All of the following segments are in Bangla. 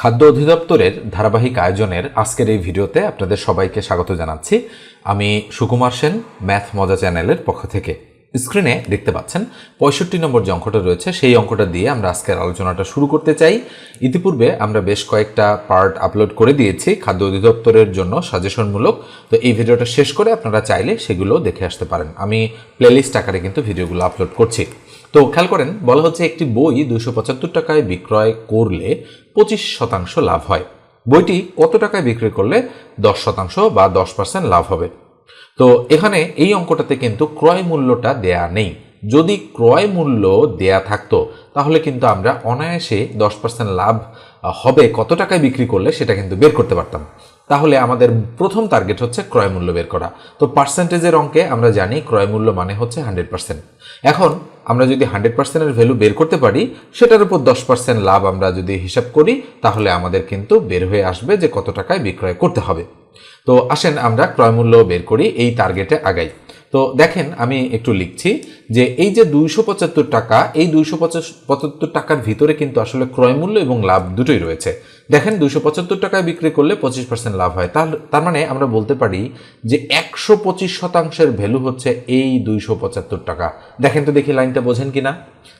খাদ্য অধিদপ্তরের ধারাবাহিক আয়োজনের আজকের এই ভিডিওতে আপনাদের সবাইকে স্বাগত জানাচ্ছি। আমি সুকুমার সেন, ম্যাথ মজা চ্যানেলের পক্ষ থেকে। স্ক্রিনে দেখতে পাচ্ছেন, পঁয়ষট্টি নম্বর যে অঙ্কটা রয়েছে, সেই অঙ্কটা দিয়ে আমরা আজকের আলোচনাটা শুরু করতে চাই। ইতিপূর্বে আমরা বেশ কয়েকটা পার্ট আপলোড করে দিয়েছি খাদ্য অধিদপ্তরের জন্য সাজেশনমূলক। তো এই ভিডিওটা শেষ করে আপনারা চাইলে সেগুলো দেখে আসতে পারেন। আমি প্লেলিস্ট আকারে কিন্তু ভিডিওগুলো আপলোড করছি। তো খেয়াল করেন, বলা হচ্ছে একটি বই দুশো পঁচাত্তর টাকায় বিক্রয় করলে পঁচিশ শতাংশ লাভ হয়। বইটি কত টাকায় বিক্রি করলে দশ শতাংশ বা দশ পার্সেন্ট লাভ হবে? তো এখানে এই অঙ্কটাতে কিন্তু ক্রয় মূল্যটা দেয়া নেই। যদি ক্রয় মূল্য দেয়া থাকতো, তাহলে কিন্তু আমরা অনায়াসে দশ পার্সেন্ট লাভ হবে, কত টাকায় বিক্রি করলে সেটা কিন্তু বের করতে পারতাম। তাহলে আমাদের প্রথম টার্গেট হচ্ছে ক্রয় মূল্য বের করা। তো পার্সেন্টেজের অঙ্কে আমরা জানি ক্রয় মূল্য মানে হচ্ছে হান্ড্রেড পার্সেন্ট এখন আমরা যদি হান্ড্রেড পার্সেন্টের ভ্যালু বের করতে পারি, সেটার উপর দশ পার্সেন্ট লাভ আমরা যদি হিসাব করি, তাহলে আমাদের কিন্তু বের হয়ে আসবে যে কত টাকায় বিক্রয় করতে হবে। তো আসেন আমরা ক্রয় মূল্য বের করি এই টার্গেটে আগাই। তো দেখেন আমি একটু লিখছি যে এই যে দুইশো পঁচাত্তর টাকা, এই দুইশো পঁচাত্তর টাকার ভিতরে কিন্তু আসলে ক্রয় মূল্য এবং লাভ দুটোই রয়েছে। দেখেন দুশো পঁচাত্তর টাকায় বিক্রি করলে পঁচিশ পার্সেন্ট লাভ হয়। তার তার মানে আমরা বলতে পারি যে একশো পঁচিশ শতাংশের ভ্যালু হচ্ছে এই দুইশো পঁচাত্তর টাকা। দেখেন তো দেখি লাইনটা বোঝেন কি না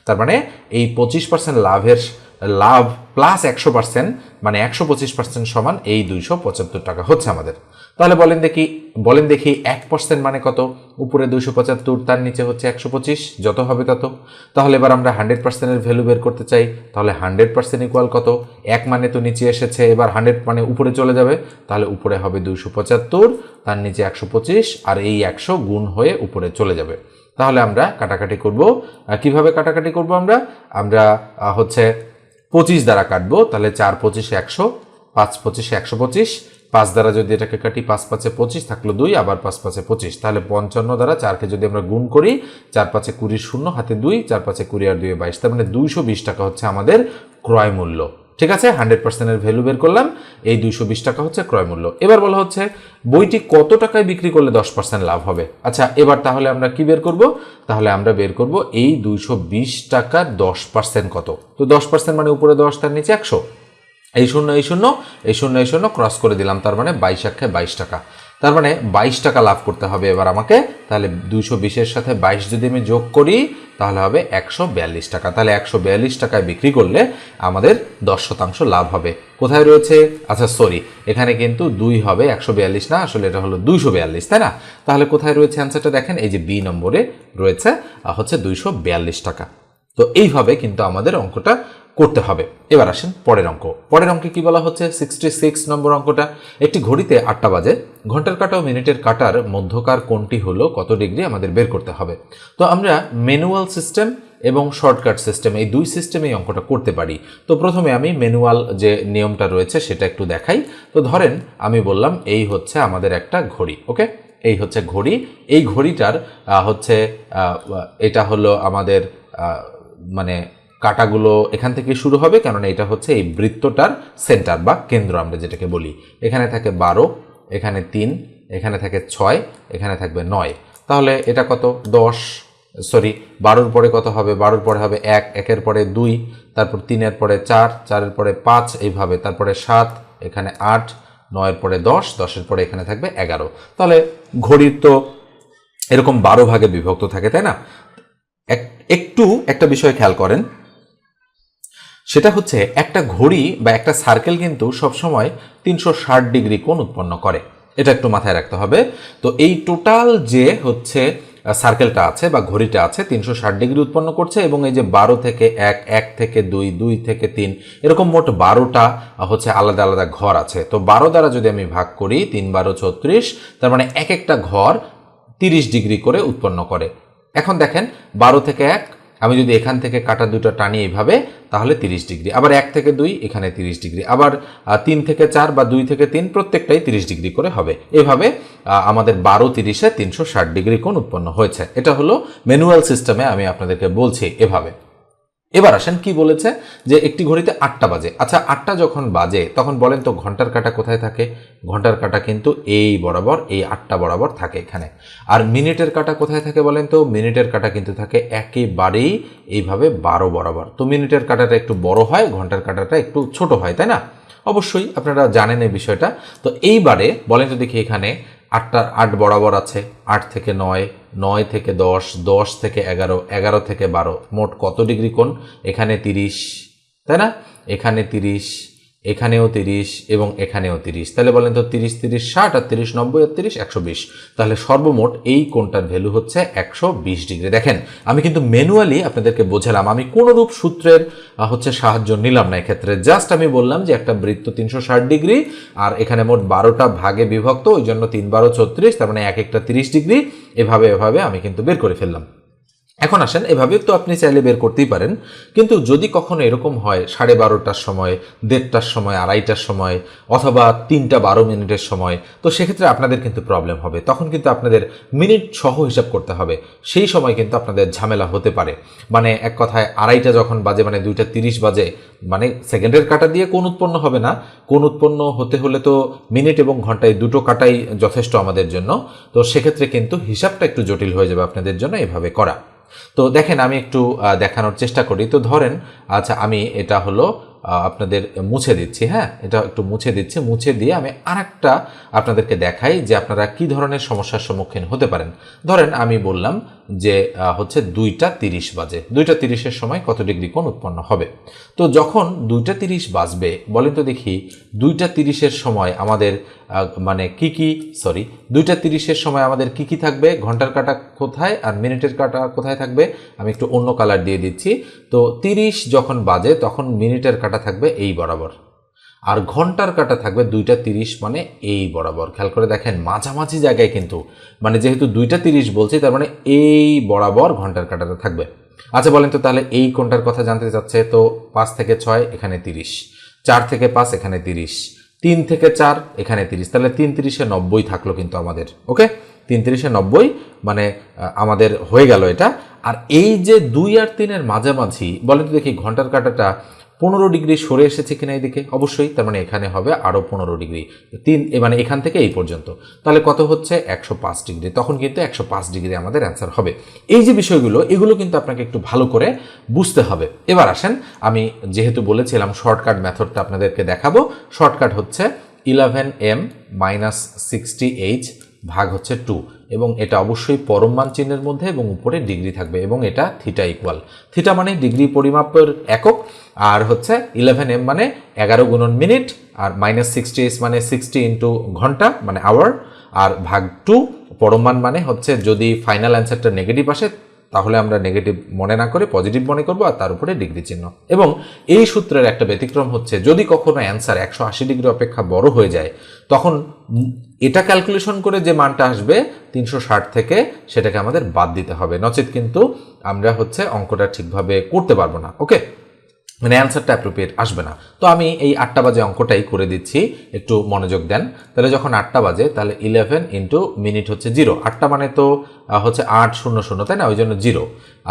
তার মানে এই পঁচিশ পার্সেন্ট লাভের লাভ প্লাস একশো পার্সেন্ট মানে একশো পঁচিশ পার্সেন্ট সমান এই দুইশো পঁচাত্তর টাকা হচ্ছে আমাদের। তাহলে বলেন দেখি বলেন দেখি এক পার্সেন্ট মানে কত? উপরে দুইশো পঁচাত্তর, তার নিচে হচ্ছে একশো পঁচিশ, যত হবে তত। তাহলে এবার আমরা হান্ড্রেড পার্সেন্টের ভ্যালু বের করতে চাই, তাহলে হান্ড্রেড পার্সেন্ট ইকুয়াল কত? এক মানে তো নিচে এসেছে, এবার হান্ড্রেড মানে উপরে চলে যাবে, তাহলে উপরে হবে দুইশো পঁচাত্তর, তার নিচে একশো পঁচিশ, আর এই একশো গুণ হয়ে উপরে চলে যাবে। তাহলে আমরা কাটাকাটি করব। কীভাবে কাটাকাটি করব আমরা? আমরা হচ্ছে পঁচিশ দ্বারা কাটবো, তাহলে চার পঁচিশে একশো, পাঁচ পঁচিশে একশো পঁচিশ, পাঁচ দ্বারা যদি এটাকে কাটি পাঁচ পাঁচে পঁচিশ থাকল দুই, আবার পাঁচ পাঁচে পঁচিশ, তাহলে পঞ্চান্ন দ্বারা চারকে যদি আমরা গুণ করি, চার পাঁচে কুড়ি শূন্য, হাতে দুই, চার পাঁচে কুড়ি আর দুই বাইশ, তার মানে দুইশো বিশ টাকা হচ্ছে আমাদের ক্রয় মূল্য। ঠিক আছে? হান্ড্রেড পার্সেন্টের ভ্যালু বের করলাম। এই দুইশো বিশ টাকা হচ্ছে ক্রয় মূল্য। এবার বলা হচ্ছে, বইটি কত টাকায় বিক্রি করলে দশ পার্সেন্ট লাভ হবে? আচ্ছা এবার তাহলে আমরা কি বের করব? তাহলে আমরা বের করব এই দুইশো বিশ টাকার দশ পার্সেন্ট কত? তো দশ পার্সেন্ট মানে উপরে দশ, তার নিচে একশো। এই শূন্য এই শূন্য এই শূন্য এই শূন্য ক্রস করে দিলাম, তার মানে বাইশ আক্ষে বাইশ টাকা। তার মানে বাইশ টাকা লাভ করতে হবে এবার আমাকে। তাহলে দুইশো বিশের সাথে বাইশ যদি আমি যোগ করি, তাহলে হবে একশো বিয়াল্লিশ টাকা। তাহলে একশো বিয়াল্লিশ টাকায় বিক্রি করলে আমাদের দশ শতাংশ লাভ হবে। কোথায় রয়েছে? আচ্ছা সরি এখানে কিন্তু দুই হবে, একশো বিয়াল্লিশ না, আসলে এটা হলো দুইশো বিয়াল্লিশ, তাই না? তাহলে কোথায় রয়েছে অ্যান্সারটা দেখেন, এই যে বি নম্বরে রয়েছে হচ্ছে দুইশো বিয়াল্লিশ টাকা। তো এইভাবে কিন্তু আমাদের অঙ্কটা। করতে হবে। এবার আসেন পরের অঙ্ক। পরের অঙ্কে কি বলা হচ্ছে? সিক্সটি সিক্স নম্বর অঙ্কটা। একটি ঘড়িতে আটটা বাজে। ঘণ্টার কাটা ও মিনিটের কাটার মধ্যকার কোনটি হলো কত ডিগ্রি? আমাদের বের করতে হবে। তো আমরা ম্যানুয়াল সিস্টেম এবং শর্টকাট সিস্টেম এই দুই সিস্টেমে এই অঙ্কটা করতে পারি। তো প্রথমে আমি ম্যানুয়াল যে নিয়মটা রয়েছে সেটা একটু দেখাই। তো ধরেন আমি বললাম এই হচ্ছে আমাদের একটা ঘড়ি, ওকে? এই হচ্ছে ঘড়ি। এই ঘড়িটার হচ্ছে এটা হলো আমাদের মানে কাটাগুলো এখান থেকে শুরু হবে, কেননা এটা হচ্ছে এই বৃত্তটার সেন্টার বা কেন্দ্র আমরা যেটাকে বলি। এখানে থাকে বারো, এখানে তিন, এখানে থাকে ছয়, এখানে থাকবে নয়। তাহলে এটা কত? দশ। সরি, বারোর পরে কত হবে? বারোর পরে হবে এক, একের পরে দুই, তারপর তিনের পরে চার, চারের পরে পাঁচ, এইভাবে। তারপরে সাত, এখানে আট, নয়ের পরে দশ, দশের পরে এখানে থাকবে এগারো। তাহলে ঘড়ির তো এরকম বারো ভাগে বিভক্ত থাকে, তাই না? একটু একটা বিষয় খেয়াল করেন। সেটা হচ্ছে একটা ঘড়ি বা একটা সার্কেল কিন্তু সবসময় তিনশো ষাট ডিগ্রি কোণ উৎপন্ন করে। এটা একটু মাথায় রাখতে হবে। তো এই টোটাল যে হচ্ছে সার্কেলটা আছে বা ঘড়িটা আছে, তিনশো ষাট ডিগ্রি উৎপন্ন করছে এবং এই যে বারো থেকে এক এক থেকে দুই দুই থেকে তিন, এরকম মোট বারোটা হচ্ছে আলাদা আলাদা ঘর আছে। তো বারো দ্বারা যদি আমি ভাগ করি, তিন, বারো, ছত্রিশ, তার মানে এক একটা ঘর তিরিশ ডিগ্রি করে উৎপন্ন করে। এখন দেখেন, বারো থেকে এক আমি যদি এখান থেকে কাটা দুটো টানি এইভাবে, তাহলে তিরিশ ডিগ্রি। আবার এক থেকে দুই, এখানে তিরিশ ডিগ্রি। আবার তিন থেকে চার বা দুই থেকে তিন, প্রত্যেকটাই তিরিশ ডিগ্রি করে হবে। এভাবে আমাদের বারো তিরিশে তিনশো ষাট ডিগ্রি কোণ উৎপন্ন হয়েছে। এটা হলো ম্যানুয়াল সিস্টেমে আমি আপনাদেরকে বলছি এভাবে। এবার আসেন কি বলেছে যে একটি ঘড়িতে আটটা বাজে। আচ্ছা আটটা যখন বাজে, তখন বলেন তো ঘণ্টার কাটা কোথায় থাকে? ঘণ্টার কাটা কিন্তু এই বরাবর, এই আটটা বরাবর থাকে এখানে। আর মিনিটের কাটা কোথায় থাকে বলেন তো? মিনিটের কাটা কিন্তু থাকে একেবারেই এইভাবে বারো বরাবর। তো মিনিটের কাটাটা একটু বড় হয়, ঘণ্টার কাটাটা একটু ছোট হয়, তাই না? অবশ্যই আপনারা জানেন এই বিষয়টা। তো এইবারে বলেন তো দেখি এখানে আটটার আট বরাবর আছে, আট থেকে নয় নয় থেকে দশ দশ থেকে এগারো এগারো থেকে বারো, মোট কত ডিগ্রি কোণ? এখানে তিরিশ, তাই না? এখানে তিরিশ এখানেও তিরিশ এবং এখানেও তিরিশ। তাহলে বলেন তো তিরিশ তিরিশ, ষাট আর তিরিশ, নব্বই আর তিরিশ, একশো বিশ। তাহলে সর্বমোট এই কোণটার ভ্যালু হচ্ছে একশো বিশ ডিগ্রি। দেখেন, আমি কিন্তু ম্যানুয়ালি আপনাদেরকে বোঝালাম, আমি কোনোরূপ সূত্রের হচ্ছে সাহায্য নিলাম না এক্ষেত্রে। জাস্ট আমি বললাম যে একটা বৃত্ত তিনশো ষাট ডিগ্রি আর এখানে মোট বারোটা ভাগে বিভক্ত, ওই জন্য তিন বারো ছত্রিশ, তার মানে এক একটা তিরিশ ডিগ্রি। এভাবে এভাবে আমি কিন্তু বের করে ফেললাম। এখন আসেন, এভাবে তো আপনি চাইলে বের করতেই পারেন। কিন্তু যদি কখনো এরকম হয়, সাড়ে বারোটার সময়, দেড়টার সময়, আড়াইটার সময়, অথবা তিনটা বারো মিনিটের সময়, তো সেক্ষেত্রে আপনাদের কিন্তু প্রবলেম হবে। তখন কিন্তু আপনাদের মিনিট সহ হিসাব করতে হবে। সেই সময় কিন্তু আপনাদের ঝামেলা হতে পারে। মানে এক কথায়, আড়াইটা যখন বাজে মানে দুইটা তিরিশ বাজে মানে সেকেন্ডের কাটা দিয়ে কোন উৎপন্ন হবে না। কোন উৎপন্ন হতে হলে তো মিনিট এবং ঘন্টায় দুটো কাটাই যথেষ্ট আমাদের জন্য। তো সেক্ষেত্রে কিন্তু হিসাবটা একটু জটিল হয়ে যাবে আপনাদের জন্য এভাবে করা। তো দেখেন, আমি একটু দেখানোর চেষ্টা করি। তো ধরেন আচ্ছা আমি এটা হলো আপনাদের মুছে দিচ্ছি হ্যাঁ? এটা একটু মুছে দিচ্ছি, মুছে দিয়ে আমি আরেকটা আপনাদেরকে দেখাই যে আপনারা কি ধরনের সমস্যার সম্মুখীন হতে পারেন। ধরেন, আমি বললাম যে হচ্ছে দুইটা তিরিশ বাজে। দুইটা তিরিশের সময় কত ডিগ্রি কোণ উৎপন্ন হবে? তো যখন দুইটা তিরিশ বাজবে, বলেন তো দেখি, দুইটা তিরিশের সময় আমাদের মানে কি কি সরি দুইটা তিরিশের সময় আমাদের কি কি থাকবে? ঘণ্টার কাটা কোথায় আর মিনিটের কাটা কোথায় থাকবে? আমি একটু অন্য কালার দিয়ে দিচ্ছি। তো তিরিশ যখন বাজে, তখন মিনিটের কাটা থাকবে এই বরাবর। আর ঘণ্টার কাটা থাকবে দুইটা তিরিশ মানে এই বরাবর। খেয়াল করে দেখেন, মাঝামাঝি জায়গায় কিন্তু মানে যেহেতু দুইটা তিরিশ বলছি, তার মানে এই বরাবর ঘণ্টার কাটাটা থাকবে। আচ্ছা বলেন তো তাহলে এই কোনটার কথা জানতে চাচ্ছে? তো পাঁচ থেকে ছয়, এখানে তিরিশ। চার থেকে পাঁচ, এখানে তিরিশ। তিন থেকে চার, এখানে তিরিশ। তাহলে তিন তিরিশে নব্বই থাকল কিন্তু আমাদের, ওকে? তিন তিরিশে নব্বই মানে আমাদের হয়ে গেল এটা। আর এই যে দুই আর তিনের মাঝামাঝি, বলেন তো দেখি, ঘণ্টার কাটাটা পনেরো ডিগ্রি সরে এসেছে কিনা এদিকে? অবশ্যই, তার মানে এখানে হবে আরও পনেরো ডিগ্রি। তিন মানে এখান থেকে এই পর্যন্ত। তাহলে কত হচ্ছে? একশো পাঁচ ডিগ্রি। তখন কিন্তু একশো পাঁচ ডিগ্রি আমাদের অ্যান্সার হবে। এই যে বিষয়গুলো, এগুলো কিন্তু আপনাকে একটু ভালো করে বুঝতে হবে। এবার আসেন, আমি যেহেতু বলেছিলাম শর্টকাট মেথডটা আপনাদেরকে দেখাবো শর্টকাট হচ্ছে eleven M minus sixty H ভাগ হচ্ছে টু এবং এটা অবশ্যই পরম মান চিহ্নের মধ্যে এবং উপরে ডিগ্রি থাকবে এবং এটা থিটা ইকুয়াল থিটা মানে ডিগ্রি পরিমাপের একক, আর হচ্ছে ইলেভেন এম মানে এগারো গুণন মিনিট, আর মাইনাস সিক্সটি এস মানে সিক্সটি ইন্টু ঘণ্টা মানে আওয়ার আর ভাগ টু পরমান মানে হচ্ছে যদি ফাইনাল অ্যান্সারটা নেগেটিভ আসে তাহলে আমরা নেগেটিভ মনে না করে পজিটিভ মনে করব আর তার উপরে ডিগ্রি চিহ্ন। এবং এই সূত্রের একটা ব্যতিক্রম হচ্ছে, যদি কখনো অ্যান্সার একশো আশি ডিগ্রি অপেক্ষা বড় হয়ে যায়, তখন এটা ক্যালকুলেশন করে যে মানটা আসবে তিনশো ষাট থেকে সেটাকে আমাদের বাদ দিতে হবে। নচেত কিন্তু আমরা হচ্ছে অঙ্কটা ঠিকভাবে করতে পারব না। ওকে মানে অ্যান্সারটা অ্যাপ্রোপ্রিয়েট আসবে না। তো আমি এই আটটা বাজে অঙ্কটাই করে দিচ্ছি। একটু মনোযোগ দেন। তাহলে যখন আটটা বাজে, তাহলে ইলেভেন ইন্টু মিনিট হচ্ছে জিরো আটটা মানে তো হচ্ছে আট শূন্য শূন্য, তাই না? ওই জন্য জিরো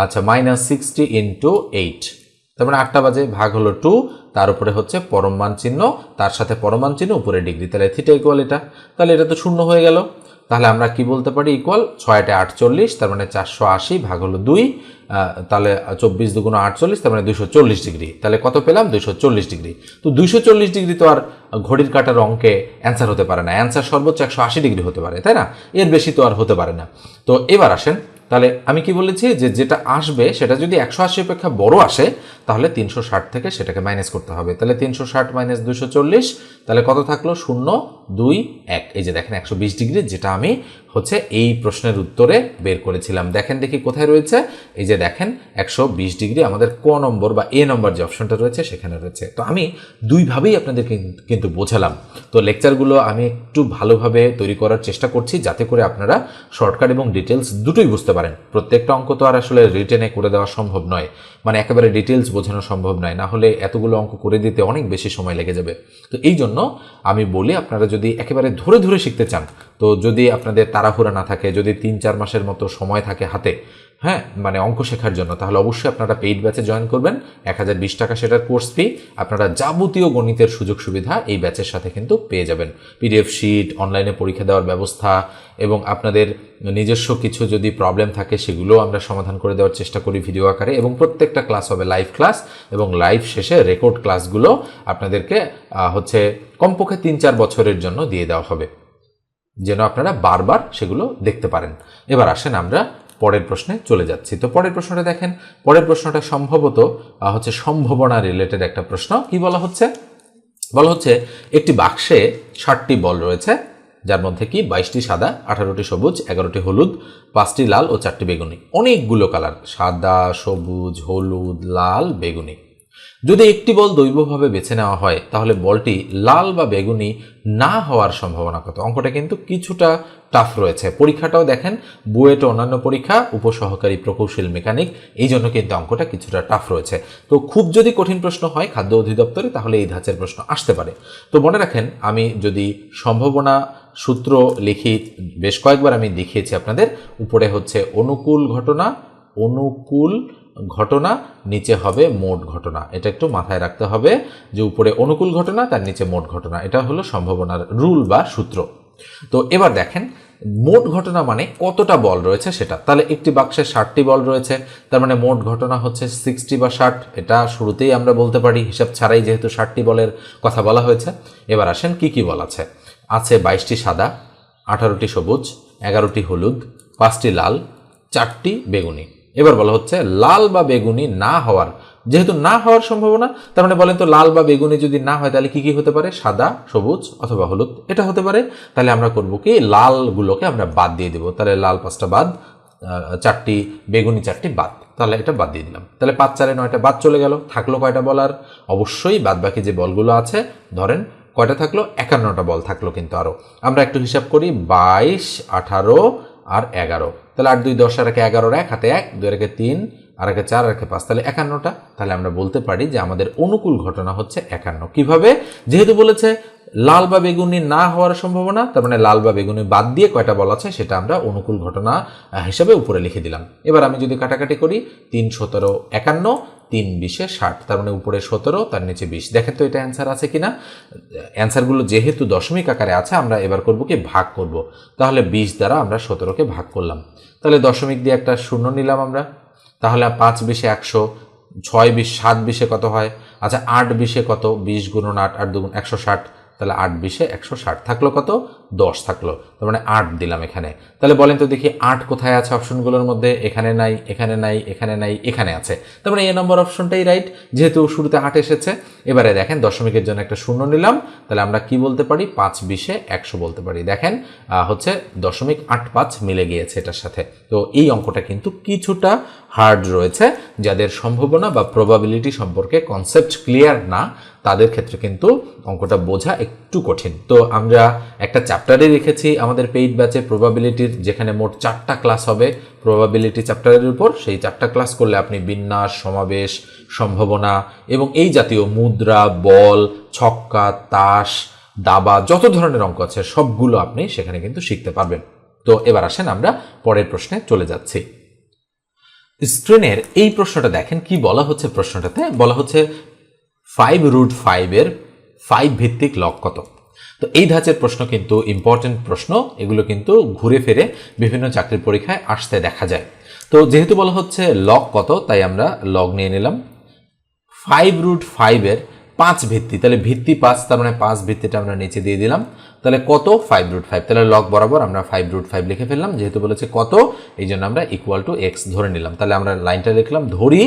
আচ্ছা মাইনাস সিক্সটি ইন্টু এইট তার মানে আটটা বাজে ভাগ হলো টু তার উপরে হচ্ছে পরমান চিহ্ন, তার সাথে পরমান চিহ্ন, উপরে ডিগ্রি তাহলে থিটা ইকুয়াল এটা। তাহলে এটা তো শূন্য হয়ে গেল। তাহলে আমরা কি বলতে পারি? ইকুয়াল ছয়টা আটচল্লিশ, তার মানে চারশো আশি ভাগ হলো দুই তাহলে চব্বিশ দুগুণ আটচল্লিশ, তার মানে দুশো চল্লিশ ডিগ্রি। তাহলে কত পেলাম? দুশো চল্লিশ ডিগ্রি। তো দুশো চল্লিশ ডিগ্রি তো আর ঘড়ির কাটার অঙ্কে অ্যান্সার হতে পারে না। অ্যান্সার সর্বোচ্চ একশো আশি ডিগ্রি হতে পারে, তাই না? এর বেশি তো আর হতে পারে না। তো এবার আসেন তাহলে আমি কি বলেছি যে যেটা আসবে, সেটা যদি একশো আশি অপেক্ষা বড় আসে, তাহলে তিনশো ষাট থেকে সেটাকে মাইনাস করতে হবে। তাহলে তিনশো ষাট মাইনাস দুশো চল্লিশ, তাহলে কত থাকল? শূন্য, দুই, এক। এই যে দেখেন, একশো বিশ ডিগ্রি, যেটা আমি হচ্ছে এই প্রশ্নের উত্তরে বের করেছিলাম। দেখেন দেখি কোথায় রয়েছে। এই যে দেখেন, একশো বিশ ডিগ্রি আমাদের ক নম্বর বা এ নম্বর যে অপশনটা রয়েছে সেখানে রয়েছে। তো আমি দুইভাবেই আপনাদের কিন- কিন্তু বোঝালাম। তো লেকচারগুলো আমি একটু ভালোভাবে তৈরি করার চেষ্টা করছি যাতে করে আপনারা শর্টকাট এবং ডিটেলস দুটোই বুঝতে পারেন। প্রত্যেকটা অঙ্ক তো আর আসলে রিটেনে করে দেওয়া সম্ভব নয়। মানে একেবারে ডিটেলস বোঝানো সম্ভব নয়। না হলে এতগুলো অঙ্ক করে দিতে অনেক বেশি সময় লেগে যাবে। তো এই জন্য আমি বলি আপনারা যদি একেবারে ধরে ধরে শিখতে চান তো যদি আপনাদের তাড়াহুড়া না থাকে, যদি তিন চার মাসের মতো সময় থাকে হাতে হ্যাঁ মানে অঙ্ক শেখার জন্য, তাহলে অবশ্যই আপনারা পেইড ব্যাচে জয়েন করবেন। এক হাজার বিশ টাকা সেটার কোর্স ফি আপনারা যাবতীয় গণিতের সুযোগ সুবিধা এই ব্যাচের সাথে কিন্তু পেয়ে যাবেন। পিডিএফ শিট অনলাইনে পরীক্ষা দেওয়ার ব্যবস্থা এবং আপনাদের নিজস্ব কিছু যদি প্রবলেম থাকে, সেগুলো আমরা সমাধান করে দেওয়ার চেষ্টা করি ভিডিও আকারে এবং প্রত্যেকটা ক্লাস হবে লাইভ ক্লাস এবং লাইভ শেষে রেকর্ড ক্লাসগুলো আপনাদেরকে হচ্ছে কমপক্ষে তিন চার বছরের জন্য দিয়ে দেওয়া হবে। যেন আপনারা বারবার সেগুলো দেখতে পারেন। এবার আসেন আমরা পরের প্রশ্নে চলে যাচ্ছি। তো পরের প্রশ্নটা দেখেন, পরের প্রশ্নটা সম্ভবত হচ্ছে সম্ভাবনা রিলেটেড একটা প্রশ্ন। কি বলা হচ্ছে? বলা হচ্ছে, একটি বাক্সে ষাটটি বল রয়েছে, যার মধ্যে কি? বাইশটি সাদা, আঠারোটি সবুজ, এগারোটি হলুদ, পাঁচটি লাল ও চারটি বেগুনি। অনেকগুলো কালার, সাদা, সবুজ, হলুদ, লাল, বেগুনি। যদি একটি বল দৈবভাবে বেছে নেওয়া হয়, তাহলে বলটি লাল বা বেগুনি না হওয়ার সম্ভাবনা কত? অঙ্কটা কিন্তু কিছুটা টাফ রয়েছে। পরীক্ষাটাও দেখেন, বুয়েট অন্যান্য পরীক্ষা, উপসহকারী প্রকৌশল মেকানিক এই জন্য কিন্তু অঙ্কটা কিছুটা টাফ রয়েছে। তো খুব যদি কঠিন প্রশ্ন হয় খাদ্য অধিদপ্তরে, তাহলে এই ধাঁচের প্রশ্ন আসতে পারে। তো মনে রাখেন, আমি যদি সম্ভাবনা সূত্র লিখি, বেশ কয়েকবার আমি দেখিয়েছি আপনাদের, উপরে হচ্ছে অনুকূল ঘটনা, অনুকূল ঘটনা, নিচে হবে মোট ঘটনা। এটা একটু মাথায় রাখতে হবে যে উপরে অনুকূল ঘটনা, তার নিচে মোট ঘটনা। এটা হলো সম্ভাবনার রুল বা সূত্র। তো এবার দেখেন, মোট ঘটনা মানে কতটা বল রয়েছে সেটা। তাহলে একটি বাক্সে ষাটটি বল রয়েছে, তার মানে মোট ঘটনা হচ্ছে সিক্সটি বা ষাট। এটা শুরুতেই আমরা বলতে পারি, হিসাব ছাড়াই যেহেতু ষাটটি বলের কথা বলা হয়েছে। এবার আসেন, কি কি বল আছে? আছে বাইশটি সাদা, আঠারোটি সবুজ, এগারোটি হলুদ, পাঁচটি লাল, চারটি বেগুনি। এবার বলা হচ্ছে লাল বা বেগুনি না হওয়ার। যেহেতু না হওয়ার সম্ভাবনা, তার মানে বলেন তো লাল বা বেগুনি যদি না হয় তাহলে কি কি হতে পারে? সাদা, সবুজ অথবা হলুদ। এটা হতে পারে। তাহলে আমরা করব কি? লালগুলোকে আমরা বাদ দিয়ে দেবো। তাহলে লাল পাঁচটা বাদ চারটি, বেগুনি চারটি বাদ। তাহলে এটা বাদ দিয়ে দিলাম। তাহলে পাঁচ, চারে নয়টা বাদ চলে গেল। থাকল কয়টা বলার অবশ্যই বাদ বাকি যে বলগুলো আছে, ধরেন কয়টা থাকল? একান্নটা বল থাকল কিন্তু আরও আমরা একটু হিসাব করি, বাইশ, আঠারো আর এগারো। তাহলে আট, দুই, দশ, আর একে এগারোর এক, হাতে এক, দুই একে তিন, আর একে চার, আর একে পাঁচ, তাহলে একান্নটা। তাহলে আমরা বলতে পারি যে আমাদের অনুকূল ঘটনা হচ্ছে একান্ন। কীভাবে? যেহেতু বলেছে লাল বা বেগুনি না হওয়ার সম্ভাবনা, তার মানে লাল বা বেগুনি বাদ দিয়ে কয়টা বলা আছে, সেটা আমরা অনুকূল ঘটনা হিসাবে উপরে লিখে দিলাম। এবার আমি যদি কাটাকাটি করি, তিন, সতেরো, একান্ন, তিন, বিশে ষাট, তার মানে উপরে সতেরো, তার নিচে বিশ। দেখেন তো এটা অ্যান্সার আছে কিনা? অ্যান্সারগুলো যেহেতু দশমিক আকারে আছে, আমরা এবার করব কি? ভাগ করব। তাহলে বিশ দ্বারা আমরা সতেরোকে ভাগ করলাম। তাহলে দশমিক দিয়ে একটা শূন্য নিলাম আমরা। তাহলে পাঁচ বিশে একশো, ছয় বিশ, সাত বিশে কত হয়? আচ্ছা আট বিশে কত? বিশ গুণন আট আট দুগুণ একশো ষাট। তাহলে আট বিশে একশো ষাট থাকল কত? দশ থাকল। তার মানে আট দিলাম এখানে। তাহলে বলেন তো দেখি আট কোথায় আছে অপশনগুলোর মধ্যে? এখানে নাই এখানে নাই এখানে নাই, এখানে আছে। তার মানে এ নম্বর অপশনটাই রাইট যেহেতু শুরুতে আট এসেছে। এবারে দেখেন দশমিকের জন্য একটা শূন্য নিলাম। তাহলে আমরা কি বলতে পারি? পাঁচ বিশে একশো বলতে পারি। দেখেন হচ্ছে দশমিক আট পাঁচ মিলে গিয়েছে এটার সাথে। তো এই অঙ্কটা কিন্তু কিছুটা হার্ড রয়েছে, যাদের সম্ভাবনা বা প্রবাবিলিটি সম্পর্কে কনসেপ্ট ক্লিয়ার না, তাদের ক্ষেত্রে কিন্তু অঙ্কটা বোঝা একটু কঠিন। তো আমরা একটা চ্যাপ্টারে রেখেছি আমাদের পেইড ব্যাচে প্রবাবিলিটির যেখানে মোট চারটা ক্লাস হবে। প্রবাবিলিটি চ্যাপ্টারের উপর সেই চারটা ক্লাস করলে আপনি বিন্যাস, সমাবেশ, সম্ভাবনা এবং এই জাতীয় মুদ্রা, বল, ছক্কা, তাস, দাবা, যত ধরনের অঙ্ক আছে সবগুলো আপনি সেখানে কিন্তু শিখতে পারবেন। তো এবার আসেন আমরা পরের প্রশ্নে চলে যাচ্ছি। স্ক্রিনের এই প্রশ্নটা দেখেন, কি বলা হচ্ছে প্রশ্নটাতে? বলা হচ্ছে ফাইভ রুট ফাইভের ফাইভ ভিত্তিক লক কত? তো এই ধাঁচের প্রশ্ন কিন্তু ইম্পর্টেন্ট প্রশ্ন, এগুলো কিন্তু ঘুরে ফিরে বিভিন্ন চাকরির পরীক্ষায় আসতে দেখা যায়। তো যেহেতু বলা হচ্ছে লক কত, তাই আমরা লগ নিয়ে নিলাম। ফাইভ রুট ফাইভের পাঁচ ভিত্তি, তাহলে ভিত্তি পাঁচ, তার মানে পাঁচ ভিত্তিটা আমরা নিচে দিয়ে দিলাম। তাহলে কত? ফাইভ রুট ফাইভ তাহলে লগ বরাবর আমরা ফাইভ রুট ফাইভ লিখে ফেললাম, যেহেতু বলেছে কত, এই জন্য আমরা ইকুয়াল টু এক্স ধরে নিলাম। তাহলে আমরা লাইনটা লিখলাম, ধরি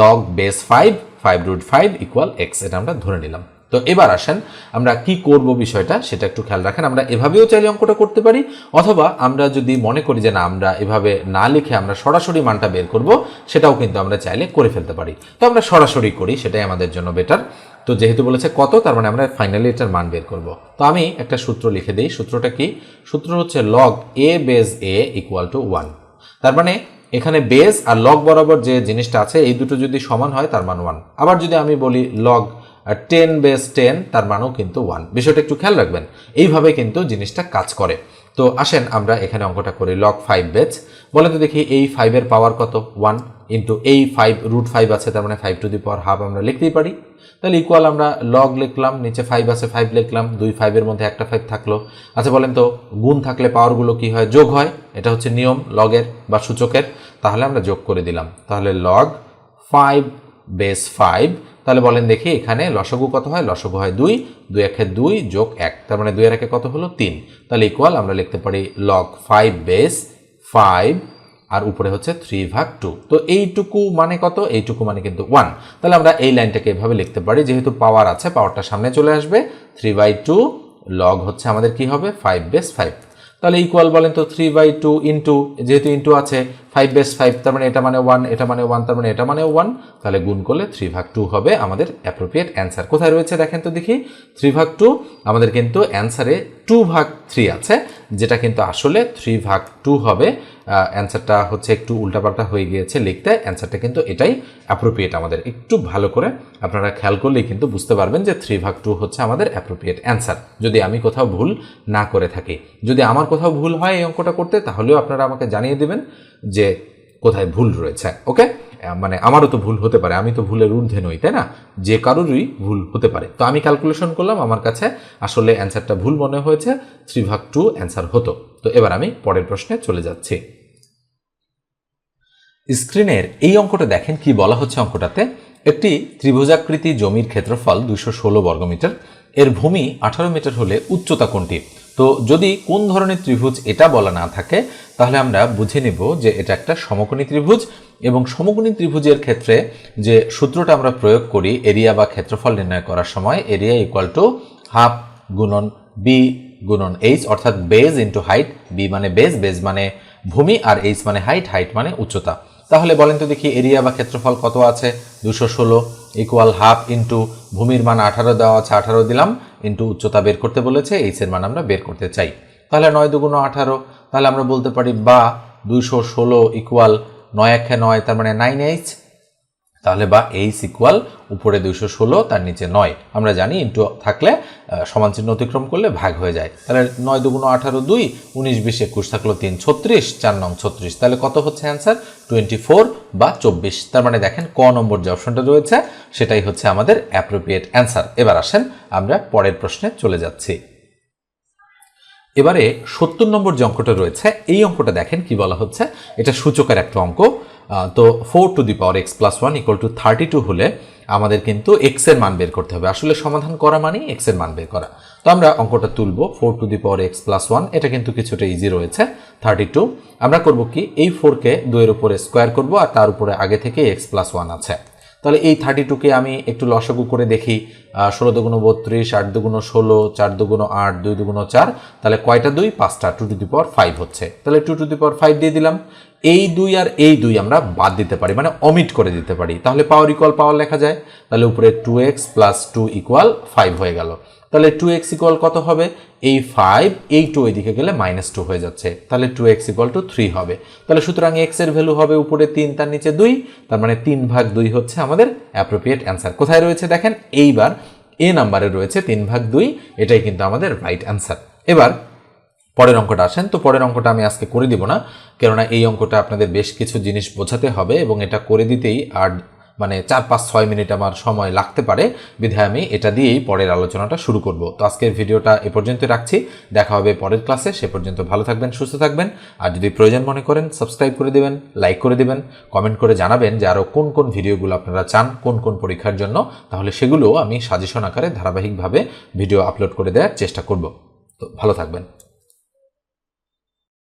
log base five five root five equal X এটা আমরা ধরে নিলাম। তো এবার আসেন, আমরা কি করব বিষয়টা, সেটা একটু খেয়াল রাখেন। আমরা এভাবেও চাইলে অঙ্কটা করতে পারি, অথবা আমরা যদি মনে করি যে না, আমরা এভাবে না লিখে আমরা সরাসরি মানটা বের করব, সেটাও কিন্তু আমরা চাইলে করে ফেলতে পারি। তো আমরা সরাসরি করি, সেটাই আমাদের জন্য বেটার তো যেহেতু বলেছে কত, তার মানে আমরা ফাইনালি এটার মান বের করব। তো আমি একটা সূত্র লিখে দিই। সূত্রটা কি? সূত্র হচ্ছে log A base A equal to one তার মানে এখানে বেস আর লগ বরাবর যে জিনিসটা আছে, এই দুটো যদি সমান হয়, তার মান ওয়ান আবার যদি আমি বলি লগ টেন বেস টেন তার মানও কিন্তু ওয়ান বিষয়টা একটু খেয়াল রাখবেন, এইভাবে কিন্তু জিনিসটা কাজ করে। তো আসেন আমরা এখানে অঙ্কটা করি লগ ফাইভ বেজ বলে তো দেখি, এই ফাইভের পাওয়ার কত? ওয়ান ইন্টু এই ফাইভ রুট ফাইভ আছে, তার মানে five to the power half আমরা লিখতেই পারি। তাহলে ইকুয়াল আমরা লগ লিখলাম, নিচে ফাইভ আছে ফাইভ লিখলাম, দুই ফাইভের মধ্যে একটা ফাইভ থাকল। আচ্ছা বলেন তো, গুণ থাকলে পাওয়ারগুলো কি হয়? যোগ হয়, এটা হচ্ছে নিয়ম লগের বা সূচকের। তাহলে আমরা যোগ করে দিলাম। তাহলে লগ ফাইভ বেস ফাইভ তাহলে বলেন দেখি এখানে লসগু কত হয়? লসগু হয় দুই দুই একে দুই যোগ এক, তার মানে দুই এর একে কত হলো? তিন। তাহলে ইকুয়াল আমরা লিখতে পারি লগ ফাইভ বেস ফাইভ আর উপরে হচ্ছে থ্রি ভাগ টু তো এইটুকু মানে কত? এইটুকু মানে কিন্তু ওয়ান তাহলে আমরা এই লাইনটাকে এভাবে লিখতে পারি, যেহেতু পাওয়ার আছে পাওয়ারটা সামনে চলে আসবে। থ্রি বাই টু লগ হচ্ছে আমাদের কি হবে? ফাইভ বেস ফাইভ তাহলে ইকুয়াল বলেন তো থ্রি বাই টু ইন্টু যেহেতু ইন্টু আছে ফাইভ বেস ফাইভ তার মানে এটা মানে ওয়ান এটা মানে ওয়ান তার মানে এটা মানে ওয়ান তাহলে গুণ করলে থ্রি ভাগ টু হবে আমাদের অ্যাপ্রোপ্রিয়েট অ্যান্সার কোথায় রয়েছে দেখেন তো দেখি থ্রি ভাগ টু আমাদের কিন্তু অ্যান্সারে টু ভাগ থ্রি আছে, যেটা কিন্তু আসলে থ্রি ভাগ টু হবে। অ্যান্সারটা হচ্ছে একটু উল্টাপাল্টা হয়ে গিয়েছে লিখতে অ্যান্সারটা কিন্তু এটাই অ্যাপ্রোপ্রিয়েট আমাদের। একটু ভালো করে আপনারা খেয়াল করলেই কিন্তু বুঝতে পারবেন যে থ্রি ভাগ টু হচ্ছে আমাদের অ্যাপ্রোপ্রিয়েট অ্যান্সার যদি আমি কোথাও ভুল না করে থাকি। যদি আমার কোথাও ভুল হয় এই অঙ্কটা করতে, তাহলেও আপনারা আমাকে জানিয়ে দেবেন। যে কোথায় ভুল রয়েছে ওকে মানে আমারও তো ভুল হতে পারে, আমি তো ভুলের ঊর্ধ্বে নই, তাই না? যে কারোরই ভুল হতে পারে। তো আমি ক্যালকুলেশন করলাম, আমার কাছে আসলে অ্যান্সারটা ভুল মনে হয়েছে থ্রি ভাগ টু অ্যান্সার হতো। তো এবার আমি পরের প্রশ্নে চলে যাচ্ছি। স্ক্রিনের এই অঙ্কটা দেখেন কি বলা হচ্ছে অঙ্কটাতে? একটি ত্রিভুজাকৃতি জমির ক্ষেত্রফল দুশো ষোলো বর্গমিটার, এর ভূমি আঠারো মিটার হলে উচ্চতা কোনটি? তো যদি কোন ধরনের ত্রিভুজ এটা বলা না থাকে, তাহলে আমরা বুঝে নেব যে এটা একটা সমকোণী ত্রিভুজ এবং সমকোণী ত্রিভুজের ক্ষেত্রে যে সূত্রটা আমরা প্রয়োগ করি এরিয়া বা ক্ষেত্রফল নির্ণয় করার সময়, এরিয়া ইকুয়াল টু হাফ গুণন বি গুণন এইচ অর্থাৎ বেজ ইন্টু হাইট বি মানে বেজ বেজ মানে ভূমি আর এইচ মানে হাইট হাইট মানে উচ্চতা। তাহলে বলেন তো দেখি এরিয়া বা ক্ষেত্রফল কত আছে? দুশো ষোলো ইকুয়াল হাফ ইন্টু ভূমির মান আঠারো দেওয়া আছে, আঠারো দিলাম ইন্টু উচ্চতা বের করতে বলেছে এইচের মান আমরা বের করতে চাই। তাহলে নয় দুগুণ আঠারো, তাহলে আমরা বলতে পারি বা দুইশো ষোলো ইকুয়াল নয় একে নয়, তার মানে নাইন এইচ তাহলে বা এইচ ইকুয়াল উপরে দুইশো ষোলো, তার নিচে নয়। আমরা জানি ইন্টু থাকলে সমান চিহ্ন অতিক্রম করলে ভাগ হয়ে যায়। তাহলে নয় দুগুণ আঠারো দুই, উনিশ বিশ একুশ থাকল তিন ছত্রিশ, চার নং ছত্রিশ। তাহলে কত হচ্ছে অ্যান্সার টোয়েন্টি ফোর বা চব্বিশ। তার মানে দেখেন, ক নম্বর যে অপশনটা রয়েছে, সেটাই হচ্ছে আমাদের অ্যাপ্রোপ্রিয়েট অ্যান্সার এবার আসেন, আমরা পরের প্রশ্নে চলে যাচ্ছি। এবারে সত্তর নম্বর যে অঙ্কটা রয়েছে, এই অঙ্কটা দেখেন কি বলা হচ্ছে? এটা সূচকের একটা অঙ্ক। তো four to the power X plus one equal to thirty two হলে আমাদের কিন্তু এক্সের মান বের করতে হবে। আসলে সমাধান করা মানেই এক্সের মান বের করা। তো আমরা অঙ্কটা তুলব four to the power X plus one এটা কিন্তু কিছুটা ইজি রয়েছে থার্টি টু আমরা করব কি, এই ফোরকে দুইয়ের উপরে স্কোয়ার করব আর তার উপরে আগে থেকে এক্স প্লাস ওয়ান আছে। তাহলে এই থার্টি টুকে আমি একটু লসাগু করে দেখি ষোলো দুগুণ বত্রিশ, আট দুগুণ ষোলো, চার দুগুণ আট, দুই দুগুণ চার, তাহলে কয়টা দুই? পাঁচটা two to the power five হচ্ছে। তাহলে two to the power five দিয়ে দিলাম। এই দুই আর এই দুই আমরা বাদ দিতে পারি মানে অমিট করে দিতে পারি। তাহলে পাওয়ার ইকুয়াল পাওয়ার লেখা যায়। তাহলে উপরে two X plus two equal five হয়ে গেল। তাহলে টু এক্স ইকুয়াল কত হবে? এই ফাইভ এই টু এদিকে গেলে মাইনাস টু হয়ে যাচ্ছে। তাহলে two X equal to three হবে। তাহলে সুতরাং এক্সের ভ্যালু হবে উপরে তিন, তার নিচে দুই। তার মানে তিন ভাগ দুই হচ্ছে আমাদের অ্যাপ্রোপ্রিয়েট অ্যান্সার কোথায় রয়েছে দেখেন? এইবার এ নাম্বারে রয়েছে তিন ভাগ দুই। এটাই কিন্তু আমাদের রাইট অ্যান্সার এবার পরের অঙ্কটা আসেন, তো পরের অঙ্কটা আমি আজকে করে দিব না, কেননা এই অঙ্কটা আপনাদের বেশ কিছু জিনিস বোঝাতে হবে এবং এটা করে দিতেই আর মানে চার, পাঁচ, ছয় মিনিট আমার সময় লাগতে পারে। বিধায় আমি এটা দিয়েই পরের আলোচনাটা শুরু করব। তো আজকের ভিডিওটা এ পর্যন্ত রাখছি। দেখা হবে পরের ক্লাসে। সে পর্যন্ত ভালো থাকবেন, সুস্থ থাকবেন। আর যদি প্রয়োজন মনে করেন সাবস্ক্রাইব করে দেবেন লাইক করে দেবেন কমেন্ট করে জানাবেন যে আরও কোন কোন ভিডিওগুলো আপনারা চান, কোন কোন পরীক্ষার জন্য। তাহলে সেগুলো আমি সাজেশন আকারে ধারাবাহিকভাবে ভিডিও আপলোড করে দেওয়ার চেষ্টা করব। তো ভালো থাকবেন।